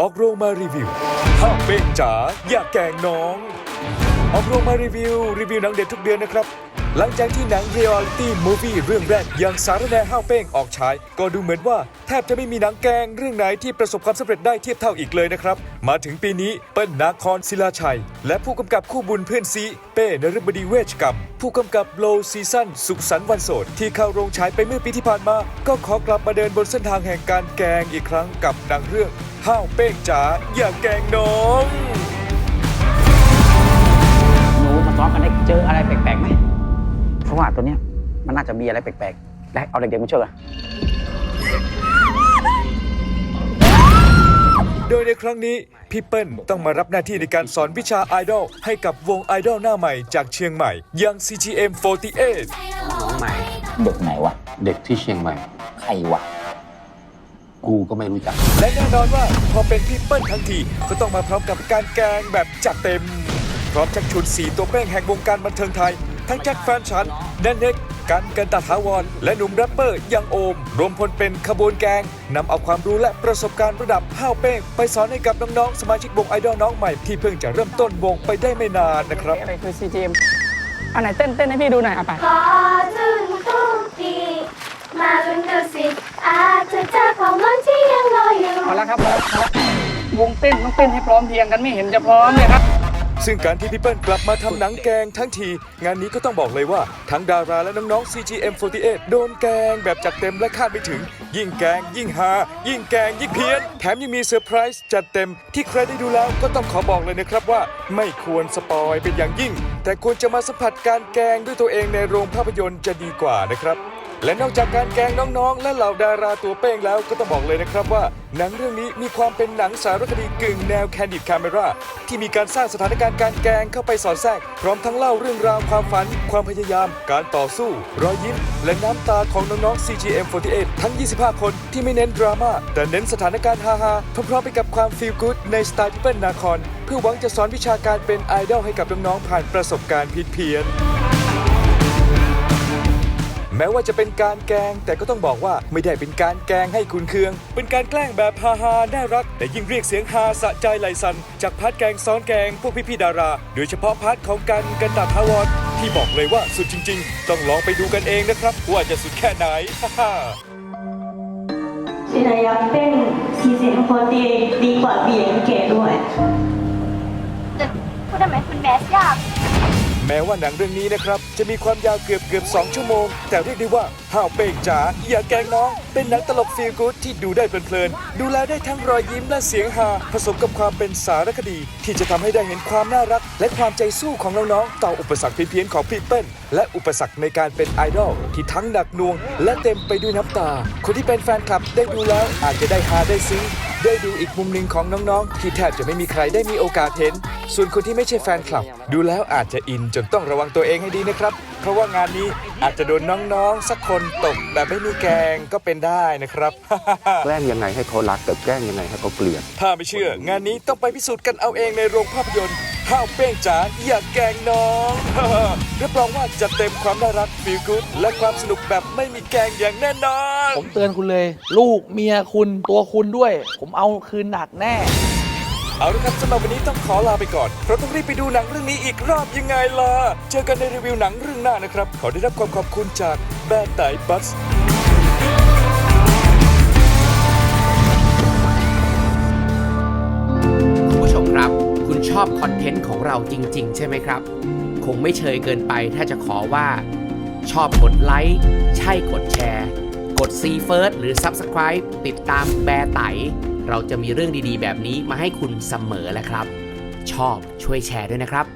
ออกโรงมารีวิวห้าเป้งจ๋าอย่าแกงน้อง ออกโรงมารีวิว รีวิวหนังเด็ดทุกเดือนนะครับ หลังจากที่หนังเรียลิตี้มูฟวี่เรื่องแรกอย่างสารแหนห้าวเป้งออกฉาย ก็ดูเหมือนว่าแทบจะไม่มีหนังแกงเรื่องไหนที่ประสบความสำเร็จได้เทียบเท่าอีกเลยนะครับ มาถึงปีนี้เปิ้ลนาคอนศิลาชัย และผู้กำกับคู่บุญเพื่อนซีเป้นฤบดีเวชกับผู้กำกับโลซีซั่นสุขสันต์วันโสดที่เข้าโรงฉายไปเมื่อปีที่ผ่านมา ก็ขอกลับมาเดินบนเส้นทางแห่งการแกงอีกครั้งกับหนังเรื่อง ห้าวเป้งจ๋าอย่าแกล้งน้องหนูมาซ้อมกันได้เจออะไรแปลกๆไหมเพราะว่าตัวเนี้ยมันน่าจะมีอะไรแปลกๆได้เอาเด็กๆมาช่วยกันโดยในครั้งนี้พี่เปิ้ลต้องมารับหน้าที่ในการสอนวิชาไอดอลให้กับวงไอดอลหน้าใหม่จากเชียงใหม่อย่าง CGM48 น้องใหม่ เด็กไหนวะ เด็กที่เชียงใหม่ ใครวะ กูก็ไม่รู้จัก และแน่นอนว่าพอเป็นพี่เปิ้ลทั้งทีก็ต้องมาพร้อมกับการแกงแบบจัดเต็ม พร้อมชักชวนสีตัวแป้งแห่งวงการบันเทิงไทย ทั้งแจ็คแฟนฉันแนนเน็กกันกันตาถาวร และหนุ่มแรปเปอร์ยังโอม รวมพลเป็นขบวนแกงนำเอาความรู้และประสบการณ์ระดับห้าวเป้ง ไปสอนให้กับน้องๆสมาชิกวงไอดอลน้องใหม่ที่เพิ่งจะเริ่มต้นวงไปได้ไม่นานนะครับ อะไรคือ CGM อันไหนเต้นเต้นให้พี่ดูหน่อยอะไป ขอถึงทุกที มาลุ้นดูสิ อาจจะเจอของมันที่ยังรออยู่ พอแล้วครับพอแล้วพอแล้ววงเต้นต้องเต้นให้พร้อมเพรียงกันไม่เห็นจะพร้อมเลยครับ ซึ่งการที่พี่เปิ้ลกลับมาทำหนังแกงทั้งที งานนี้ก็ต้องบอกเลยว่า ทั้งดาราและน้องๆ CGM48 โดนแกงแบบจัดเต็มและคาดไม่ถึง ยิ่งแกง ยิ่งฮายิ่งแกง ยิ่งเพี้ยน แถมยังมีเซอร์ไพรส์จัดเต็ม ที่ใครได้ดูแล้วก็ต้องขอบอกเลยนะครับว่า ไม่ควรสปอยเป็นอย่างยิ่ง แต่ควรจะมาสัมผัสการแกงด้วยตัวเองในโรงภาพยนตร์จะดีกว่านะครับ และนอกจากการแกงน้องๆ และเหล่าดาราตัวเป้งแล้วก็ต้องบอกเลยนะครับว่า หนังเรื่องนี้มีความเป็นหนังสารคดีกึ่งแนวแคนดิดคาเมราที่มีการสร้างสถานการณ์การแกงเข้าไปสอดแทรก พร้อมทั้งเล่าเรื่องราวความฝัน ความพยายาม การต่อสู้ รอยยิ้ม และน้ำตาของน้องๆ CGM48 ทั้ง 25 คนที่ไม่เน้นดราม่าแต่เน้นสถานการณ์ฮาๆพร้อมๆไปกับความฟีลกู๊ดในสไตล์ที่เปิ้ลนาคอนเพื่อหวังจะสอนวิชาการเป็นไอดอลให้กับน้องๆผ่านประสบการณ์ผิดเพี้ยน แม้ว่าจะเป็นการแกล้งแต่ก็ต้องบอกว่าไม่ได้เป็นการแกล้งให้คุณเคือง เป็นการแกล้งแบบฮาฮาๆน่ารัก แต่ยิ่งเรียกเสียงฮาสะใจไหลสัน จากพาร์ทแกล้งซ้อนแกล้งพวกพี่ๆดารา โดยเฉพาะพาร์ทของกันกันตาทาวรที่บอกเลยว่าสุดจริง ๆ ต้องลองไปดูกันเองนะครับ ว่าจะสุดแค่ไหนฮ่าฮ่าชินายะเป็นซีเสียงโคตรีดีกว่าเบียงเก๋ด้วยพูดได้ไหมมันแมสยาก แม้ว่าหนังเรื่องนี้นะครับ จะมีความยาวเกือบเกือบ2ชั่วโมง แต่เรียกได้ว่าห้าวเป้งจ๋าอย่าแกล้งน้อง เป็นหนังตลกฟีลกู๊ดที่ดูได้เพลินๆดูแลได้ทั้งรอยยิ้มและเสียงฮาผสมกับความเป็นสารคดี ที่จะทำให้ได้เห็นความน่ารัก และความใจสู้ของน้องๆต่ออุปสรรคเพี้ยนๆของพี่เปิ้ลและอุปสรรคในการเป็นไอดอลที่ทั้งหนักหน่วง และเต็มไปด้วยน้ำตา คนที่เป็นแฟนคลับได้ดูแล้วอาจจะได้ฮาได้ซึ้ง ได้ดูอีกมุมหนึ่งของน้องๆ ที่แทบจะไม่มีใครได้มีโอกาสเห็น ส่วนคนที่ไม่ใช่แฟนคลับ ดูแล้วอาจจะอินจนต้องระวังตัวเองให้ดีนะครับ เพราะว่างานนี้อาจจะโดนน้องๆ สักคนตกแบบไม่มีแกงก็เป็นได้นะครับ แกล้งยังไงให้เขารักแต่แกล้งยังไงให้เขาเกลียด ถ้าไม่เชื่องานนี้ต้องไปพิสูจน์กันเอาเองในโรงภาพยนตร์ ห้าวเป้งจ๋าอย่าแกล้งน้อง รับรองว่าจะเต็มความน่ารักฟีลกู๊ดและความสนุกแบบไม่มีแกงอย่างแน่นอน ผมเตือนคุณเลย ลูกเมียคุณตัวคุณด้วย ผมเอาคืนหนักแน่ เอาละครับสำหรับวันนี้ต้องขอลาไปก่อน เพราะต้องรีบไปดูหนังเรื่องนี้อีกรอบยังไงล่ะ เจอกันในรีวิวหนังเรื่องหน้านะครับ ขอได้รับความขอบคุณจากแบรนด์ไตบัส อบคอนเทนต์ของเราจริง ๆ ใช่ไหมครับ คงไม่เชยเกินไปถ้าจะขอว่า ชอบกดไลค์ใช่กดแชร์ กด See First หรือ Subscribe ติดตามแบร์ไต เราจะมีเรื่องดีๆ แบบนี้มาให้คุณเสมอแหละครับ ชอบช่วยแชร์ด้วยนะครับ